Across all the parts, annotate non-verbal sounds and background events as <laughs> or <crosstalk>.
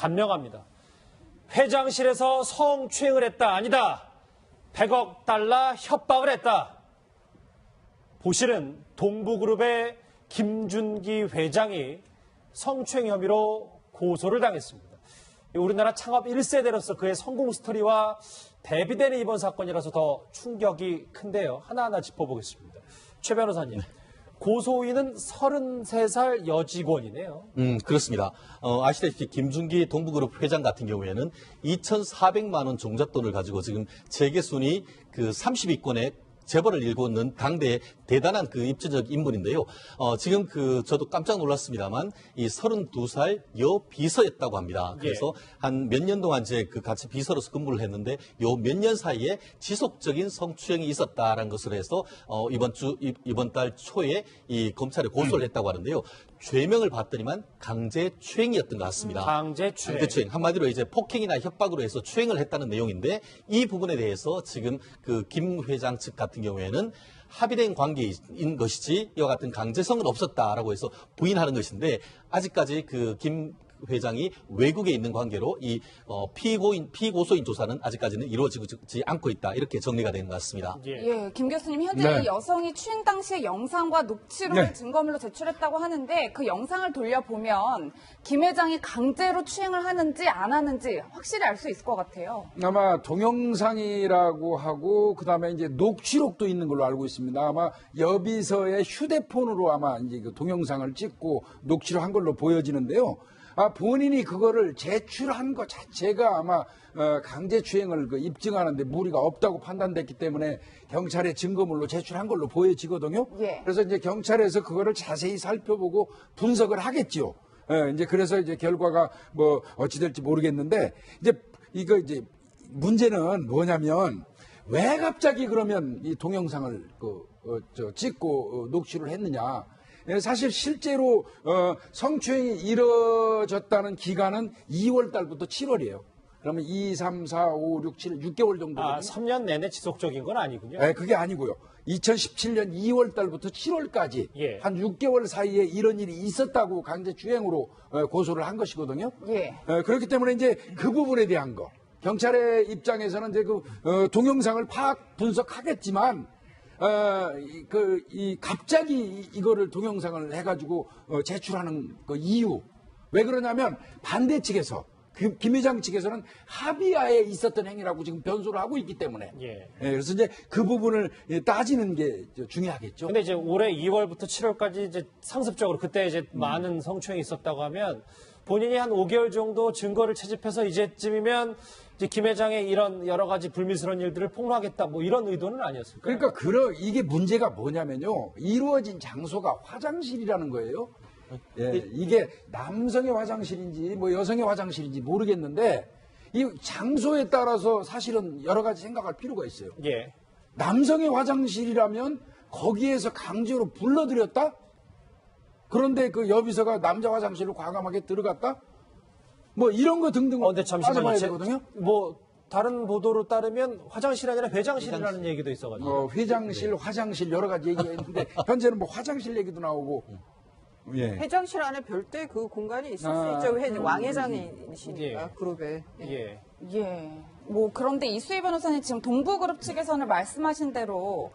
감명합니다. 회장실에서 성추행을 했다. 아니다. 100억 달러 협박을 했다. 보실은 동부그룹의 김준기 회장이 성추행 혐의로 고소를 당했습니다. 우리나라 창업 1세대로서 그의 성공 스토리와 대비되는 이번 사건이라서 더 충격이 큰데요. 하나하나 짚어보겠습니다. 최 변호사님, 고소인은 33살 여직원이네요. 음, 그렇습니다. 어, 아시다시피 김준기 동부그룹 회장 같은 경우에는 2,400만 원 종잣돈을 가지고 지금 재계 순위 그 30위권에 재벌을 일구는 당대의 대단한 그 입지적 인물인데요. 어, 지금 그 저도 깜짝 놀랐습니다만 이 32살 여 비서였다고 합니다. 그래서 한몇 년 동안 이제 그 같이 비서로서 근무를 했는데 요 몇 년 사이에 지속적인 성추행이 있었다라는 것을 해서 어, 이번 주 이- 이번 달 초에 이 검찰에 고소를 했다고 하는데요. 죄명을 봤더니만 강제 추행이었던 것 같습니다. 강제 추행. 강제 추행. 한마디로 이제 폭행이나 협박으로 해서 추행을 했다는 내용인데 이 부분에 대해서 지금 그 김 회장 측 같은 경우에는 합의된 관계인 것이지 이와 같은 강제성은 없었다라고 해서 부인하는 것인데 아직까지 그 김 회장이 외국에 있는 관계로 이 어, 피고인 피고소인 조사는 아직까지는 이루어지지 않고 있다 이렇게 정리가 된것 같습니다. 예. 예, 김 교수님 현재 네. 이 여성이 추행 당시의 영상과 녹취록을 네. 증거물로 제출했다고 하는데 그 영상을 돌려보면 김 회장이 강제로 추행을 하는지 안 하는지 확실히 알 수 있을 것 같아요. 아마 동영상이라고 하고 그 다음에 이제 녹취록도 있는 걸로 알고 있습니다. 아마 여비서의 휴대폰으로 아마 이제 그 동영상을 찍고 녹취를 한 걸로 보여지는데요. 아 본인이 그거를 제출한 것 자체가 아마 어, 강제추행을 그 입증하는데 무리가 없다고 판단됐기 때문에 경찰에 증거물로 제출한 걸로 보여지거든요. 예. 그래서 이제 경찰에서 그거를 자세히 살펴보고 분석을 하겠죠. 예, 이제 그래서 이제 결과가 뭐 어찌 될지 모르겠는데 이제 이거 이제 문제는 뭐냐면 왜 갑자기 그러면 이 동영상을 그, 어, 저 찍고 어, 녹취를 했느냐. 예, 사실 실제로 어, 성추행이 이뤄졌다는 기간은 2월 달부터 7월이에요. 그러면 2, 3, 4, 5, 6, 7, 6개월 정도. 아, 3년 내내 지속적인 건 아니군요. 네, 그게 아니고요. 2017년 2월 달부터 7월까지 예. 한 6개월 사이에 이런 일이 있었다고 강제 주행으로 어, 고소를 한 것이거든요. 예. 어, 그렇기 때문에 이제 그 부분에 대한 거 경찰의 입장에서는 이제 그 어, 동영상을 파악 분석하겠지만 어, 이, 그, 이 갑자기 이- 이거를 동영상을 해가지고 어, 제출하는 그 이유. 왜 그러냐면 반대 측에서 그, 김 회장 측에서는 합의하에 있었던 행위라고 지금 변소를 하고 있기 때문에 예. 예, 그래서 이제 그 부분을 예, 따지는 게 중요하겠죠. 근데 이제 올해 2월부터 7월까지 이제 상습적으로 그때 이제 음. 많은 성추행이 있었다고 하면 본인이 한 5개월 정도 증거를 채집해서 이제쯤이면 이제 김 회장의 이런 여러 가지 불미스러운 일들을 폭로하겠다 뭐 이런 의도는 아니었을까요? 그러니까 그러 이게 문제가 뭐냐면요. 이루어진 장소가 화장실이라는 거예요. 예, 이게 남성의 화장실인지 뭐 여성의 화장실인지 모르겠는데 이 장소에 따라서 사실은 여러 가지 생각할 필요가 있어요. 예. 남성의 화장실이라면 거기에서 강제로 불러들였다? 그런데 그 여비서가 남자 화장실로 과감하게 들어갔다? 뭐 이런 거 등등 어, 근데 잠시만요. 되거든요. 뭐 다른 보도로 따르면 화장실이 아니라 회장실이라는 얘기도 있어가지고. 어, 회장실, 화장실 여러 가지 얘기가 있는데 <laughs> 현재는 뭐 화장실 얘기도 나오고. 예. 회장실 안에 별도의 그 공간이 있을 아, 수 있죠. 회, 왕회장이시니까 예. 그룹에. 예. 예. 뭐 그런데 이수희 변호사님 지금 동부그룹 측에서는 말씀하신 대로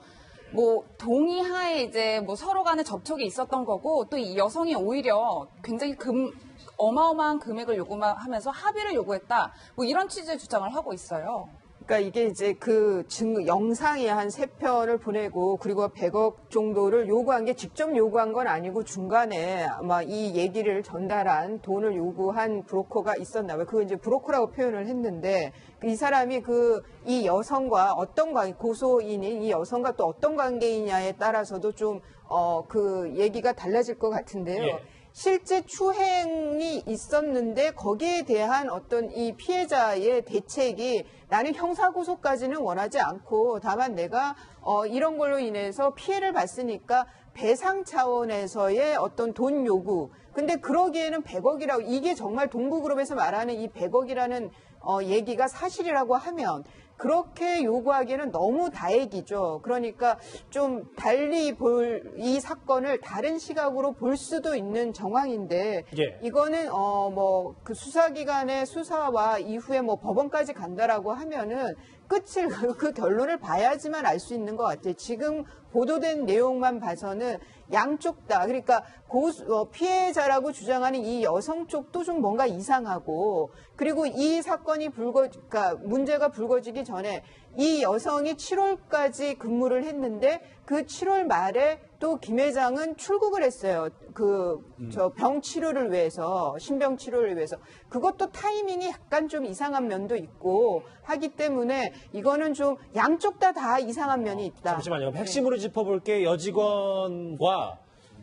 뭐 동의하에 이제 뭐 서로 간에 접촉이 있었던 거고 또 이 여성이 오히려 굉장히 금 어마어마한 금액을 요구하면서 합의를 요구했다. 뭐 이런 취지의 주장을 하고 있어요. 그러니까 이게 이제 그 증, 영상이 한 세 편을 보내고 그리고 100억 정도를 요구한 게 직접 요구한 건 아니고 중간에 아마 이 얘기를 전달한 돈을 요구한 브로커가 있었나 봐요. 그거 이제 브로커라고 표현을 했는데 이 사람이 그 이 여성과 어떤 관계, 고소인인 이 여성과 또 어떤 관계이냐에 따라서도 좀 어 그 얘기가 달라질 것 같은데요. 예. 실제 추행이 있었는데 거기에 대한 어떤 이 피해자의 대책이 나는 형사고소까지는 원하지 않고 다만 내가 어 이런 걸로 인해서 피해를 봤으니까 배상 차원에서의 어떤 돈 요구. 근데 그러기에는 100억이라고 이게 정말 동부그룹에서 말하는 이 100억이라는 어, 얘기가 사실이라고 하면 그렇게 요구하기에는 너무 다액이죠. 그러니까 좀 달리 볼 이 사건을 다른 시각으로 볼 수도 있는 정황인데 예. 이거는 어 뭐 그 수사기관의 수사와 이후에 뭐 법원까지 간다라고 하면은 끝을 그, <laughs> 그 결론을 봐야지만 알 수 있는 것 같아요. 지금 보도된 내용만 봐서는 양쪽 다 그러니까 고수, 어, 피해자라고 주장하는 이 여성 쪽도 좀 뭔가 이상하고 그리고 이 사건이 불거 그러니까 문제가 불거지기 전에 이 여성이 7월까지 근무를 했는데 그 7월 말에 또 김 회장은 출국을 했어요. 그 저 병 치료를 위해서 신병 치료를 위해서 그것도 타이밍이 약간 좀 이상한 면도 있고 하기 때문에 이거는 좀 양쪽 다다 이상한 면이 있다. 잠시만요. 그럼 핵심으로 짚어볼 게 여직원과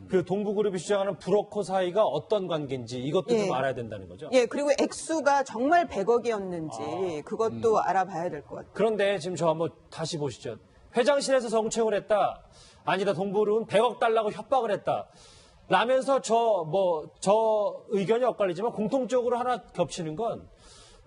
그 동부그룹이 주장하는 브로커 사이가 어떤 관계인지 이것도 예. 좀 알아야 된다는 거죠. 예, 그리고 액수가 정말 100억이었는지 아. 그것도 알아봐야 될 것 같아요. 그런데 지금 저 한번 다시 보시죠. 회장실에서 성추행을 했다. 아니다. 동부그룹은 100억 달라고 협박을 했다. 라면서 저 뭐 저 의견이 엇갈리지만 공통적으로 하나 겹치는 건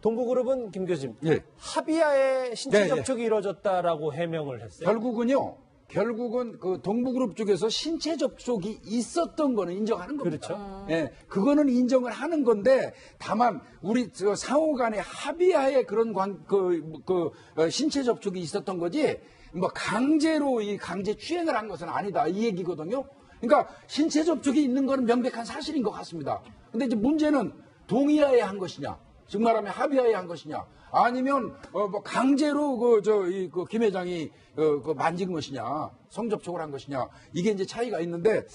동부그룹은 김 교수님 예. 합의하에 신체 네, 네. 접촉이 이루어졌다라고 해명을 했어요. 결국은요. 결국은 그 동부그룹 쪽에서 신체 접촉이 있었던 거는 인정하는 겁니다. 그렇죠. 예, 그거는 인정을 하는 건데 다만 우리 저 상호 간의 합의하에 그런 관, 그, 그 어, 신체 접촉이 있었던 거지 뭐 강제로 이 강제 추행을 한 것은 아니다 이 얘기거든요. 그러니까 신체 접촉이 있는 거는 명백한 사실인 것 같습니다. 근데 이제 문제는 동의하에 한 것이냐, 즉 말하면 합의하에 한 것이냐, 아니면 어, 뭐 강제로 그 저이 그 김 회장이 어, 그 만진 것이냐, 성접촉을 한 것이냐 이게 이제 차이가 있는데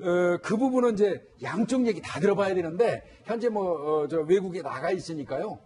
어, 그 부분은 이제 양쪽 얘기 다 들어봐야 되는데 현재 뭐 어, 저 외국에 나가 있으니까요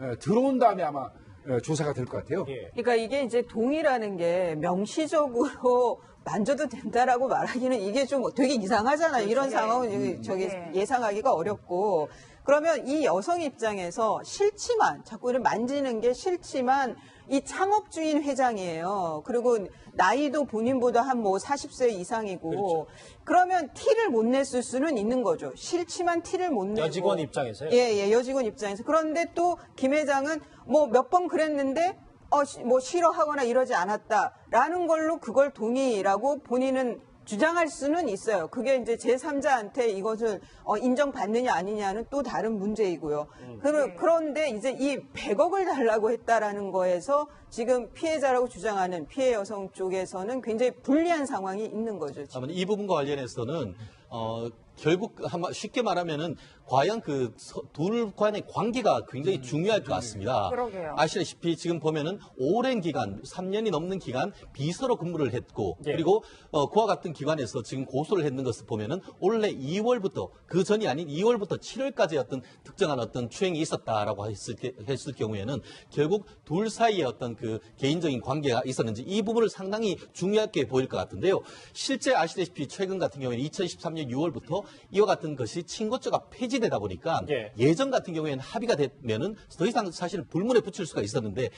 어, 들어온 다음에 아마 어, 조사가 될 것 같아요. 예. 그러니까 이게 이제 동의라는 게 명시적으로 <laughs> 만져도 된다라고 말하기는 이게 좀 되게 이상하잖아요. 이런 상황은 이- 저기 네. 예상하기가 어렵고 그러면 이 여성 입장에서 싫지만 자꾸 이런 만지는 게 싫지만 이 창업주인 회장이에요. 그리고 나이도 본인보다 한 뭐 40세 이상이고 그러면 티를 못 냈을 수는 있는 거죠. 싫지만 티를 못 내고 여직원 입장에서요? 예, 예, 여직원 입장에서. 그런데 또 김 회장은 뭐 몇 번 그랬는데 어, 시- 뭐 싫어하거나 이러지 않았다라는 걸로 그걸 동의라고 본인은 주장할 수는 있어요. 그게 이제 제3자한테 이것을 어, 인정받느냐 아니냐는 또 다른 문제이고요. 그러, 그런데 이제 이 100억을 달라고 했다라는 거에서 지금 피해자라고 주장하는 피해 여성 쪽에서는 굉장히 불리한 상황이 있는 거죠. 지금. 이 부분과 관련해서는 어, 결국 쉽게 말하면은 과연 그 둘 간의 관계가 굉장히 중요할 것 같습니다. 그러게요. 아시다시피 지금 보면은 오랜 기간, 3년이 넘는 기간 비서로 근무를 했고 예. 그리고 어, 그와 같은 기관에서 지금 고소를 했는 것을 보면은 올해 2월부터 그 전이 아닌 2월부터 7월까지 어떤 특정한 어떤 추행이 있었다라고 했을, 게- 했을 경우에는 결국 둘 사이에 어떤 그 개인적인 관계가 있었는지 이 부분을 상당히 중요하게 보일 것 같은데요. 실제 아시다시피 최근 같은 경우에는 2013년 6월부터 이와 같은 것이 친고죄가 폐지 되다 보니까 예. 예전 같은 경우에는 합의가 되면은 더 이상 사실 불문에 붙일 수가 있었는데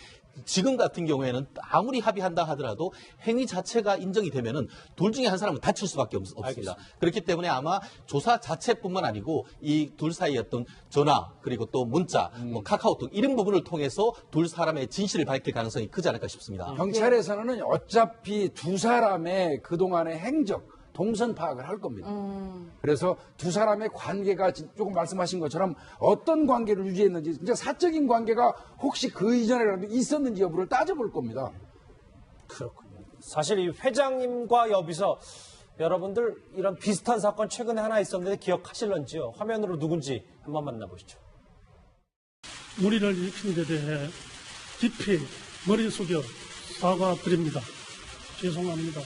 지금 같은 경우에는 아무리 합의한다 하더라도 행위 자체가 인정이 되면은 둘 중에 한 사람은 다칠 수밖에 없, 습니다 그렇기 때문에 아마 조사 자체뿐만 아니고 이 둘 사이의 어떤 전화 그리고 또 문자, 뭐 카카오톡 이런 부분을 통해서 둘 사람의 진실을 밝힐 가능성이 크지 않을까 싶습니다. 경찰에서는 어차피 두 사람의 그동안의 행적, 동선 파악을 할 겁니다. 그래서 두 사람의 관계가 지- 조금 말씀하신 것처럼 어떤 관계를 유지했는지, 진짜 사적인 관계가 혹시 그 이전에라도 있었는지 여부를 따져볼 겁니다. 그렇군요. 사실 이 회장님과 여비서 여러분들 이런 비슷한 사건 최근에 하나 있었는데 기억하실런지요? 화면으로 누군지 한번 만나보시죠. 무리를 일으킨 데 대해 깊이 머리 숙여 사과드립니다. 죄송합니다.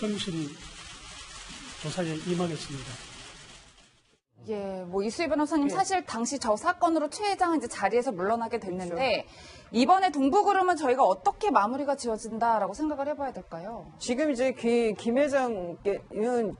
성실히 조사에 임하겠습니다. 예, 뭐 이수희 변호사님 사실 당시 저 사건으로 최 회장은 이제 자리에서 물러나게 됐는데 이번에 동부그룹은 저희가 어떻게 마무리가 지어진다라고 생각을 해봐야 될까요? 지금 이제 그, 김 회장은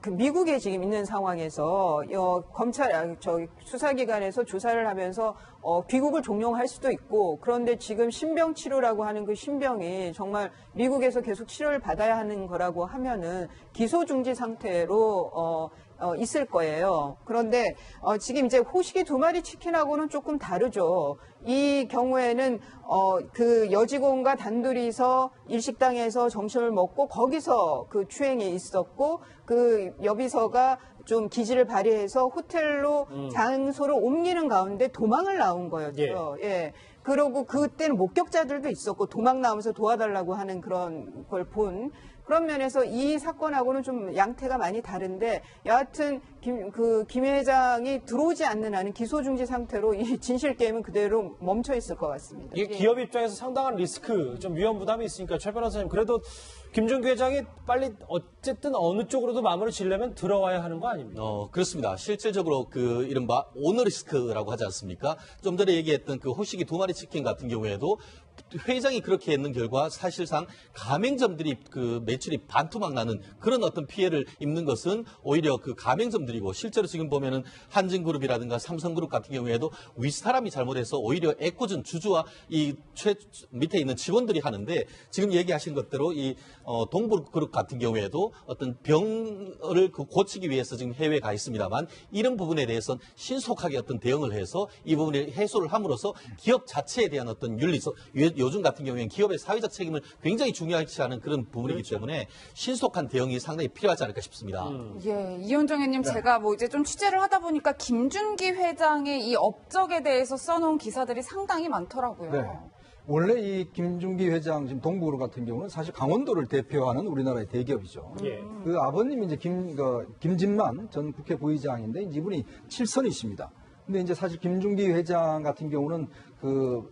그 미국에 지금 있는 상황에서 어, 검찰, 아, 저 수사기관에서 조사를 하면서 어, 귀국을 종용할 수도 있고 그런데 지금 신병 치료라고 하는 그 신병이 정말 미국에서 계속 치료를 받아야 하는 거라고 하면은 기소 중지 상태로 어, 어, 있을 거예요. 그런데 어, 지금 이제 호식이 두 마리 치킨하고는 조금 다르죠. 이 경우에는 어, 그 여직원과 단둘이서 일식당에서 점심을 먹고 거기서 그 추행이 있었고 그 여비서가 좀 기지를 발휘해서 호텔로 장소를 옮기는 가운데 도망을 나온 거였죠. 예. 그러고 그때는 목격자들도 있었고 도망 나오면서 도와달라고 하는 그런 걸 본 그런 면에서 이 사건하고는 좀 양태가 많이 다른데 여하튼 김, 그, 김 회장이 들어오지 않는 한은 기소 중지 상태로 이 <laughs> 진실 게임은 그대로 멈춰 있을 것 같습니다. 이게 기업 입장에서 상당한 리스크, 좀 위험 부담이 있으니까 최 변호사님 그래도 김종규 회장이 빨리 어쨌든 어느 쪽으로도 마무리 지려면 들어와야 하는 거 아닙니까? 어, 그렇습니다. 실질적으로 그 이른바 오너리스크라고 하지 않습니까? 좀 전에 얘기했던 그 호식이 두 마리 치킨 같은 경우에도 회장이 그렇게 했는 결과 사실상 가맹점들이 그 매출이 반토막 나는 그런 어떤 피해를 입는 것은 오히려 그 가맹점들 이고 실제로 지금 보면은 한진그룹이라든가 삼성그룹 같은 경우에도 윗사람이 잘못해서 오히려 애꿎은 주주와 이 최 밑에 있는 직원들이 하는데 지금 얘기하신 것대로 이 어, 동부그룹 같은 경우에도 어떤 병을 그 고치기 위해서 지금 해외에 가 있습니다만 이런 부분에 대해서는 신속하게 어떤 대응을 해서 이 부분을 해소를 함으로써 기업 자체에 대한 어떤 윤리적 요- 요즘 같은 경우에는 기업의 사회적 책임을 굉장히 중요하지 않은 그런 부분이기 때문에 신속한 대응이 상당히 필요하지 않을까 싶습니다. 예, 이현정 의원님 제가 뭐 이제 좀 취재를 하다 보니까 김준기 회장의 이 업적에 대해서 써놓은 기사들이 상당히 많더라고요. 네. 원래 이 김준기 회장 지금 동부그룹 같은 경우는 사실 강원도를 대표하는 우리나라의 대기업이죠. 예. 그 아버님이 이제 김, 그, 김진만 전 국회 부의장인데 이제 이분이 칠선이십니다. 근데 이제 사실 김준기 회장 같은 경우는 그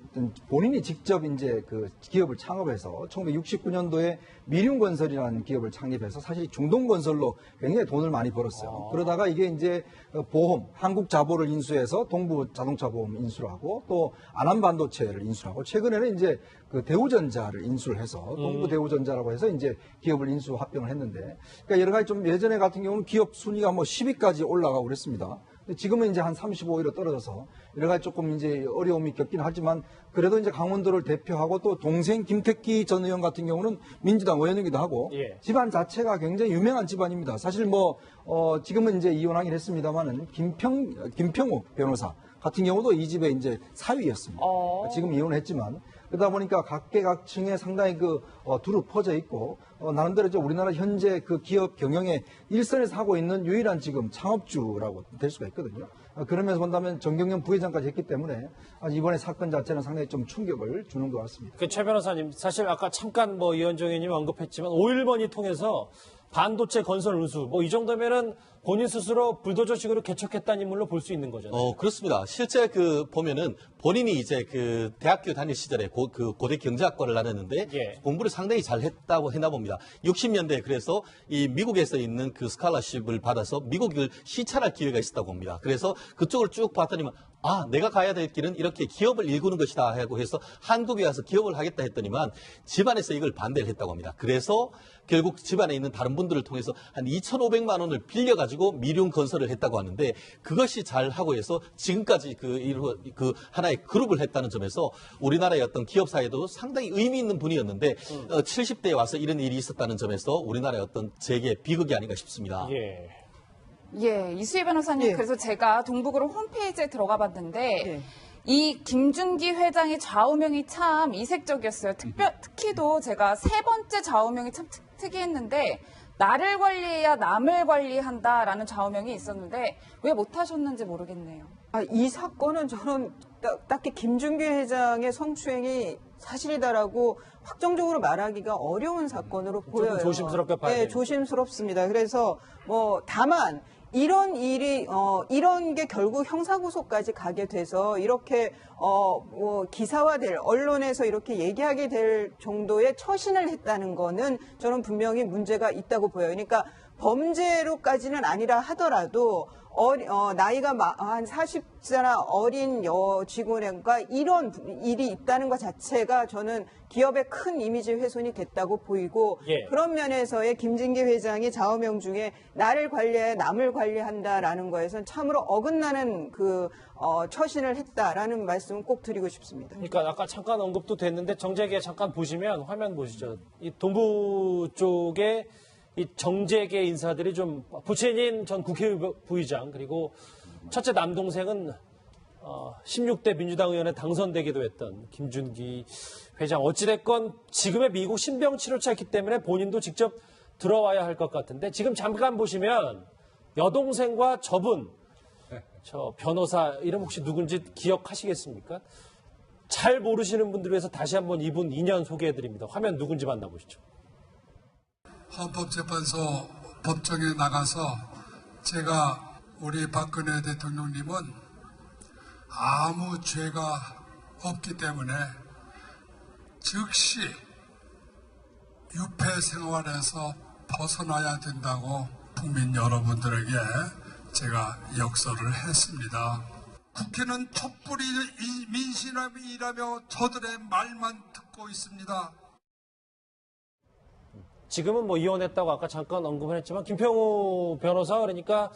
본인이 직접 이제 그 기업을 창업해서 1969년도에 미륜건설이라는 기업을 창립해서 사실 중동건설로 굉장히 돈을 많이 벌었어요. 그러다가 이게 이제 어, 보험, 한국 자보를 인수해서 동부 자동차 보험 인수를 하고 또 안암반도체를 인수하고 최근에는 이제 그 대우전자를 인수를 해서 동부 대우전자라고 해서 이제 기업을 인수 합병을 했는데 그러니까 여러 가지 좀 예전에 같은 경우는 기업 순위가 뭐 10위까지 올라가고 그랬습니다. 지금은 이제 한 35위로 떨어져서 여러 가지 조금 이제 어려움이 겪긴 하지만 그래도 이제 강원도를 대표하고 또 동생 김택기 전 의원 같은 경우는 민주당 의원이기도 하고 예. 집안 자체가 굉장히 유명한 집안입니다. 사실 뭐, 어, 지금은 이제 이혼하긴 했습니다만은 김평, 김평욱 변호사 같은 경우도 이 집의 이제 사위였습니다. 어. 지금 이혼했지만 그러다 보니까 각계각층에 상당히 그 어, 두루 퍼져 있고 어, 나름대로 이제 우리나라 현재 그 기업 경영에 일선에서 하고 있는 유일한 지금 창업주라고 될 수가 있거든요. 어, 그러면서 본다면 정경련 부회장까지 했기 때문에 이번에 사건 자체는 상당히 좀 충격을 주는 것 같습니다. 그 최 변호사님 사실 아까 잠깐 뭐 이현정 의원님 언급했지만 오일번이 통해서 반도체 건설 운수 뭐 이 정도면은 본인 스스로 불도저식으로 개척했다는 인물로 볼 수 있는 거잖아요. 어, 그렇습니다. 실제 그 보면은 본인이 이제 그 대학교 다닐 시절에 고, 그 고대 경제학과를 나눴는데 예. 공부를 상당히 잘 했다고 했나 봅니다. 60년대 그래서 이 미국에서 있는 그 스칼라십을 받아서 미국을 시찰할 기회가 있었다고 합니다. 그래서 그쪽을 쭉 봤더니만 아, 내가 가야 될 길은 이렇게 기업을 일구는 것이다 하고 해서 한국에 와서 기업을 하겠다 했더니만 집안에서 이걸 반대를 했다고 합니다. 그래서 결국 집안에 있는 다른 분들을 통해서 한 2,500만 원을 빌려가지고 미륜 건설을 했다고 하는데 그것이 잘 하고 해서 지금까지 그, 이루- 그 하나의 그룹을 했다는 점에서 우리나라의 어떤 기업사에도 상당히 의미 있는 분이었는데 어, 70대에 와서 이런 일이 있었다는 점에서 우리나라의 어떤 재계 비극이 아닌가 싶습니다. 예. 예, 이수희 변호사님, 예. 그래서 제가 동북으로 홈페이지에 들어가 봤는데, 예. 이 김준기 회장의 좌우명이 참 이색적이었어요. 특별, 특히도 제가 세 번째 좌우명이 참 특, 특이했는데, 나를 관리해야 남을 관리한다라는 좌우명이 있었는데, 왜 못하셨는지 모르겠네요. 아, 이 사건은 저는 딱- 딱히 김준규 회장의 성추행이 사실이다라고 확정적으로 말하기가 어려운 사건으로 보여요. 조심스럽게 봐야 네. 조심스럽습니다. 그래서 뭐 다만 이런 일이 어 이런 게 결국 형사고소까지 가게 돼서 이렇게 어 뭐 기사화될 언론에서 이렇게 얘기하게 될 정도의 처신을 했다는 거는 저는 분명히 문제가 있다고 보여요. 그러니까 범죄로까지는 아니라 하더라도 어리- 어, 나이가 마- 한 40세나 어린 여 직원과 이런 일이 있다는 것 자체가 저는 기업의 큰 이미지 훼손이 됐다고 보이고 예. 그런 면에서의 김진기 회장이 좌우명 중에 나를 관리해 남을 관리한다라는 거에선 참으로 어긋나는 그 어, 처신을 했다라는 말씀을 꼭 드리고 싶습니다. 그러니까 아까 잠깐 언급도 됐는데 정재기에 잠깐 보시면 화면 보시죠. 이 동부 쪽에 이 정재계 인사들이 좀 부친인 전 국회부의장 그리고 첫째 남동생은 어, 16대 민주당 의원에 당선되기도 했던 김준기 회장 어찌됐건 지금의 미국 신병 치료차였기 때문에 본인도 직접 들어와야 할 것 같은데 지금 잠깐 보시면 여동생과 저분 저 변호사 이름 혹시 누군지 기억하시겠습니까? 잘 모르시는 분들 위해서 다시 한번 이분 인연 소개해 드립니다. 화면 누군지 만나보시죠. 헌법재판소 법정에 나가서 제가 우리 박근혜 대통령님은 아무 죄가 없기 때문에 즉시 유폐 생활에서 벗어나야 된다고 국민 여러분들에게 제가 역설을 했습니다. 국회는 촛불이 민심이라며 저들의 말만 듣고 있습니다. 지금은 뭐 이혼했다고 아까 잠깐 언급을 했지만 김평우 변호사 그러니까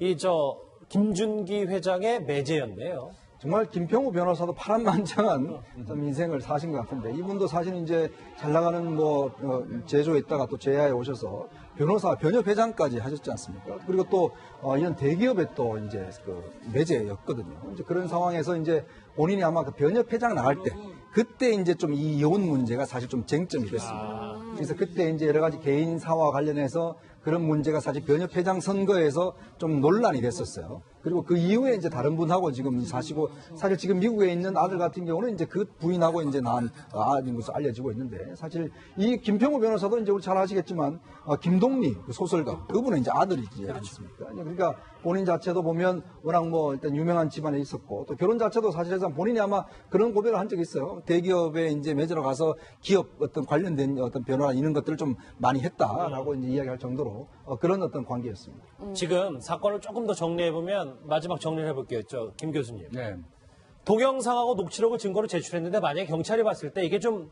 이 저 김준기 회장의 매제였네요. 정말 김평우 변호사도 파란만장한 좀 인생을 사신 것 같은데 이분도 사실 이제 잘 나가는 뭐 어, 제조에 있다가 또 제야에 오셔서 변호사 변협 회장까지 하셨지 않습니까? 그리고 또 어, 이런 대기업에 또 이제 그 매제였거든요. 이제 그런 상황에서 이제 본인이 아마 그 변협 회장 나갈 때 그때 이제 좀 이 이혼 문제가 사실 좀 쟁점이 됐습니다. 그래서 그때 이제 여러 가지 개인사와 관련해서 그런 문제가 사실 변협 회장 선거에서 좀 논란이 됐었어요. 그리고 그 이후에 이제 다른 분하고 지금 사시고 사실 지금 미국에 있는 아들 같은 경우는 이제 그 부인하고 이제 낳은 아들인 것으로 알려지고 있는데 사실 이 김평우 변호사도 이제 우리 잘 아시겠지만 어, 김동리 그 소설가 그분은 이제 아들이지 않습니까? 그러니까 본인 자체도 보면 워낙 뭐 일단 유명한 집안에 있었고 또 결혼 자체도 사실상 본인이 아마 그런 고백을 한 적이 있어요. 대기업에 이제 매제로 가서 기업 어떤 관련된 어떤 변호나 이런 것들을 좀 많이 했다라고 이제 이야기할 정도로 어, 그런 어떤 관계였습니다. 지금 사건을 조금 더 정리해 보면 마지막 정리를 해볼게요. 저 김 교수님. 네. 동영상하고 녹취록을 증거로 제출했는데 만약에 경찰이 봤을 때 이게 좀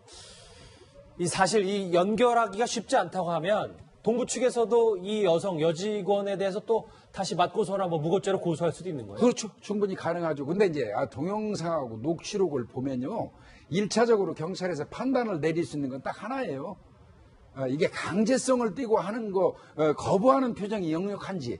이 사실 이 연결하기가 쉽지 않다고 하면 동부 측에서도 이 여성 여직원에 대해서 또 다시 맞고서나 뭐 무고죄로 고소할 수도 있는 거예요. 그렇죠. 충분히 가능하죠. 근데 이제 아, 동영상하고 녹취록을 보면요. 일차적으로 경찰에서 판단을 내릴 수 있는 건 딱 하나예요. 어, 이게 강제성을 띠고 하는 거, 어, 거부하는 표정이 역력한지.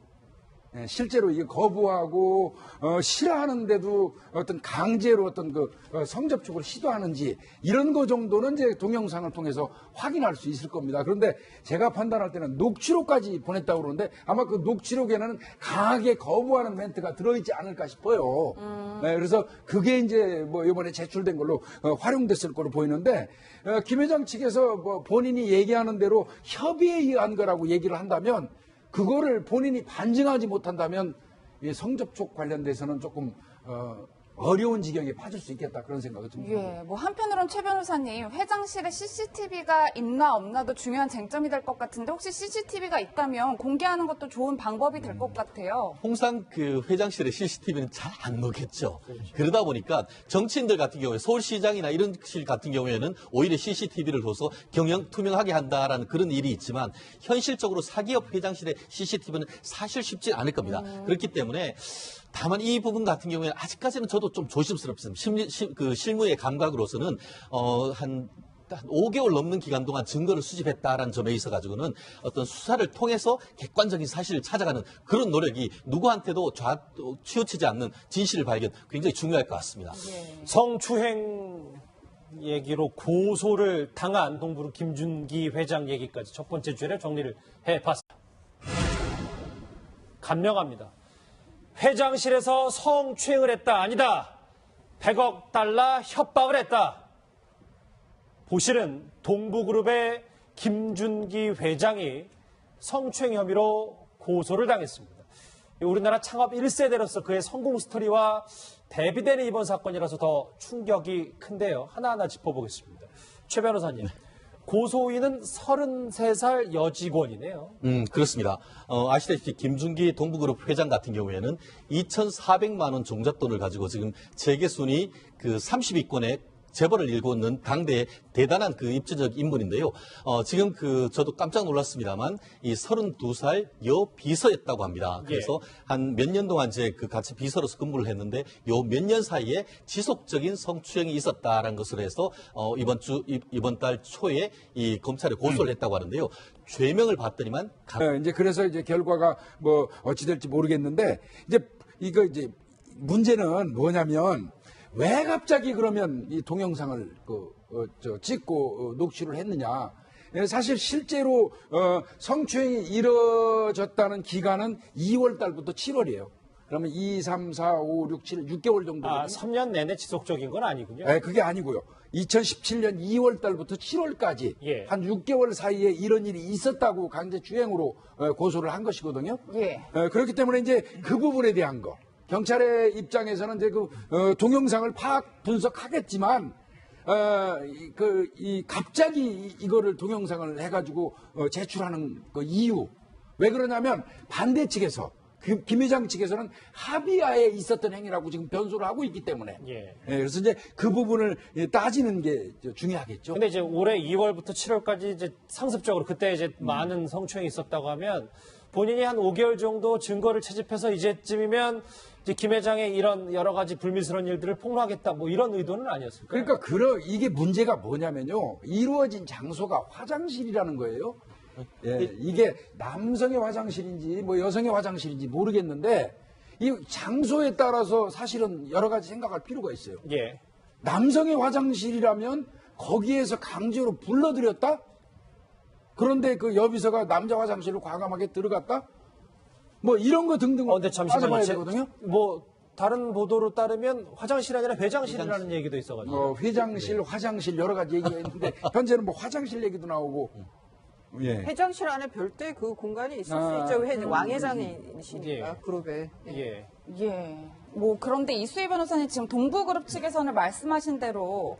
예, 실제로 이게 거부하고 어, 싫어하는데도 어떤 강제로 어떤 그 어, 성접촉을 시도하는지 이런 거 정도는 이제 동영상을 통해서 확인할 수 있을 겁니다. 그런데 제가 판단할 때는 녹취록까지 보냈다고 그러는데 아마 그 녹취록에는 강하게 거부하는 멘트가 들어있지 않을까 싶어요. 네, 그래서 그게 이제 뭐 이번에 제출된 걸로 어, 활용됐을 거로 보이는데 어, 김 회장 측에서 뭐 본인이 얘기하는 대로 협의에 의한 거라고 얘기를 한다면 그거를 본인이 반증하지 못한다면 이 성접촉 관련돼서는 조금 어, 어려운 지경에 빠질 수 있겠다 그런 생각이 듭니다. 예, 뭐 한편으로는 최 변호사님 회장실에 CCTV가 있나 없나도 중요한 쟁점이 될 것 같은데 혹시 CCTV가 있다면 공개하는 것도 좋은 방법이 될 것 같아요. 통상 그 회장실에 CCTV는 잘 안 넣겠죠. 그러다 보니까 정치인들 같은 경우에 서울시장이나 이런 실 같은 경우에는 오히려 CCTV를 둬서 경영 투명하게 한다라는 그런 일이 있지만 현실적으로 사기업 회장실에 CCTV는 사실 쉽지 않을 겁니다. 그렇기 때문에 다만 이 부분 같은 경우에는 아직까지는 저도 좀 조심스럽습니다. 심리, 실- 그 실무의 감각으로서는 어, 한한 5개월 넘는 기간 동안 증거를 수집했다라는 점에 있어 가지고는 어떤 수사를 통해서 객관적인 사실을 찾아가는 그런 노력이 누구한테도 좌, 치우치지 않는 진실을 발견 굉장히 중요할 것 같습니다. 성추행 얘기로 고소를 당한 동부루 김준기 회장 얘기까지 첫 번째 주에 정리를 해봤습니다. 감명합니다. 회장실에서 성추행을 했다 아니다. 100억 달러 협박을 했다. 보시는 동부그룹의 김준기 회장이 성추행 혐의로 고소를 당했습니다. 우리나라 창업 1세대로서 그의 성공 스토리와 대비되는 이번 사건이라서 더 충격이 큰데요. 하나하나 짚어보겠습니다. 최 변호사님, 고소인은 33살 여직원이네요. 음, 그렇습니다. 어, 아시다시피 김준기 동부그룹 회장 같은 경우에는 2,400만 원 종잣돈을 가지고 지금 재계 순위 그 30위권에 재벌을 일구는 당대의 대단한 그 입지적 인물인데요. 어, 지금 그 저도 깜짝 놀랐습니다만 이 32살 여 비서였다고 합니다. 그래서 한몇 년 동안 이제 그 같이 비서로서 근무를 했는데 요 몇 년 사이에 지속적인 성추행이 있었다라는 것으로 해서 어, 이번 주 이- 이번 달 초에 이 검찰에 고소를 했다고 하는데요. 죄명을 봤더니만 가- 어, 이제 그래서 이제 결과가 뭐 어찌 될지 모르겠는데 이제 이거 이제 문제는 뭐냐면 왜 갑자기 그러면 이 동영상을 그, 어, 저 찍고 어, 녹취를 했느냐. 예, 사실 실제로 어, 성추행이 이뤄졌다는 기간은 2월 달부터 7월이에요. 그러면 2, 3, 4, 5, 6, 7, 6개월 정도. 아, 3년 내내 지속적인 건 아니군요. 네, 그게 아니고요. 2017년 2월 달부터 7월까지 예. 한 6개월 사이에 이런 일이 있었다고 강제 주행으로 어, 고소를 한 것이거든요. 예. 어, 그렇기 때문에 이제 그 부분에 대한 거 경찰의 입장에서는 이제 그 어, 동영상을 파악 분석하겠지만 어, 이, 그, 이 갑자기 이- 이거를 동영상을 해가지고 어, 제출하는 그 이유 왜 그러냐면 반대 측에서 그, 김 회장 측에서는 합의하에 있었던 행위라고 지금 변소를 하고 있기 때문에 예. 예, 그래서 이제 그 부분을 예, 따지는 게 중요하겠죠. 근데 이제 올해 2월부터 7월까지 이제 상습적으로 그때 이제 음. 많은 성추행이 있었다고 하면 본인이 한 5개월 정도 증거를 채집해서 이제쯤이면 이제 김 회장의 이런 여러 가지 불미스러운 일들을 폭로하겠다 뭐 이런 의도는 아니었을까요? 그러니까 그러 이게 문제가 뭐냐면요. 이루어진 장소가 화장실이라는 거예요. 예, 이게 남성의 화장실인지 뭐 여성의 화장실인지 모르겠는데 이 장소에 따라서 사실은 여러 가지 생각할 필요가 있어요. 예. 남성의 화장실이라면 거기에서 강제로 불러들였다? 그런데 그 여비서가 남자 화장실로 과감하게 들어갔다? 뭐 이런 거 등등 어, 근데 잠시만요. 되거든요. 뭐 다른 보도로 따르면 화장실이 아니라 회장실이라는 얘기도 있어가지고. 어, 회장실, 화장실 여러 가지 얘기가 있는데 <laughs> 현재는 뭐 화장실 얘기도 나오고. 예. 회장실 안에 별도의 그 공간이 있을 아, 수 있죠. 회, 왕회장이시니까 예. 그룹에. 예. 예. 뭐 그런데 이수희 변호사님 지금 동부그룹 측에서는 말씀하신 대로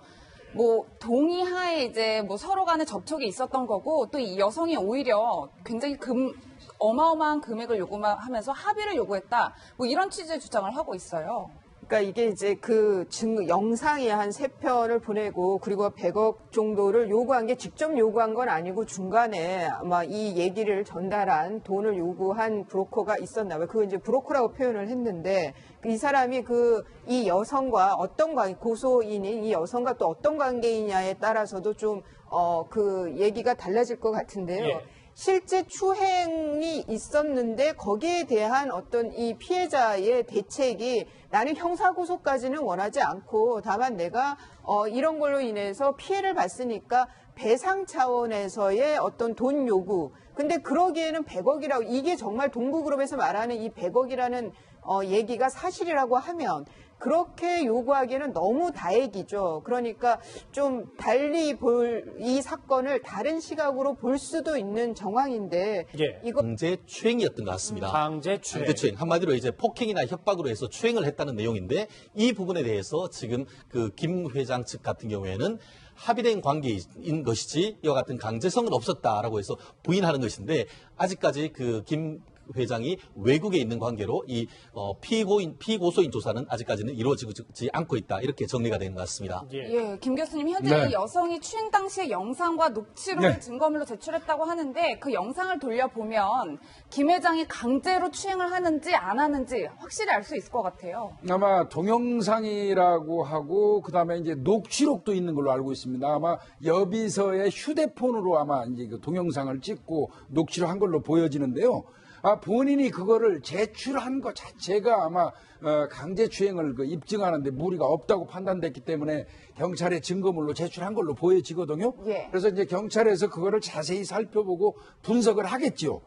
뭐 동의하에 이제 뭐 서로 간에 접촉이 있었던 거고 또 이 여성이 오히려 굉장히 금 어마어마한 금액을 요구하면서 합의를 요구했다. 뭐 이런 취지의 주장을 하고 있어요. 그러니까 이게 이제 그 증, 영상이 한 세 편을 보내고 그리고 100억 정도를 요구한 게 직접 요구한 건 아니고 중간에 아마 이 얘기를 전달한 돈을 요구한 브로커가 있었나 봐요. 그거 이제 브로커라고 표현을 했는데 이 사람이 그 이 여성과 어떤 관계, 고소인인 이 여성과 또 어떤 관계이냐에 따라서도 좀, 어, 그 얘기가 달라질 것 같은데요. 예. 실제 추행이 있었는데 거기에 대한 어떤 이 피해자의 대책이 나는 형사고소까지는 원하지 않고 다만 내가 어, 이런 걸로 인해서 피해를 봤으니까 배상 차원에서의 어떤 돈 요구. 근데 그러기에는 100억이라고 이게 정말 동부그룹에서 말하는 이 100억이라는 어, 얘기가 사실이라고 하면 그렇게 요구하기에는 너무 다액이죠. 그러니까 좀 달리 볼 이 사건을 다른 시각으로 볼 수도 있는 정황인데 예. 이거 강제 추행이었던 것 같습니다. 강제 추행. 강제 추행 한마디로 이제 폭행이나 협박으로 해서 추행을 했다는 내용인데 이 부분에 대해서 지금 그 김 회장 측 같은 경우에는 합의된 관계인 것이지 이와 같은 강제성은 없었다라고 해서 부인하는 것인데 아직까지 그김 회장이 외국에 있는 관계로 이 어, 피고인 피고소인 조사는 아직까지는 이루어지지 않고 있다 이렇게 정리가 되는 것 같습니다. 예. 예, 김 교수님 현재 네. 이 여성이 추행 당시의 영상과 녹취록을 네. 증거물로 제출했다고 하는데 그 영상을 돌려보면 김 회장이 강제로 추행을 하는지 안 하는지 확실히 알 수 있을 것 같아요. 아마 동영상이라고 하고 그다음에 이제 녹취록도 있는 걸로 알고 있습니다. 아마 여비서의 휴대폰으로 아마 이제 그 동영상을 찍고 녹취를 한 걸로 보여지는데요. 아 본인이 그거를 제출한 것 자체가 아마 어, 강제추행을 그 입증하는데 무리가 없다고 판단됐기 때문에 경찰에 증거물로 제출한 걸로 보여지거든요. 예. 그래서 이제 경찰에서 그거를 자세히 살펴보고 분석을 하겠지요.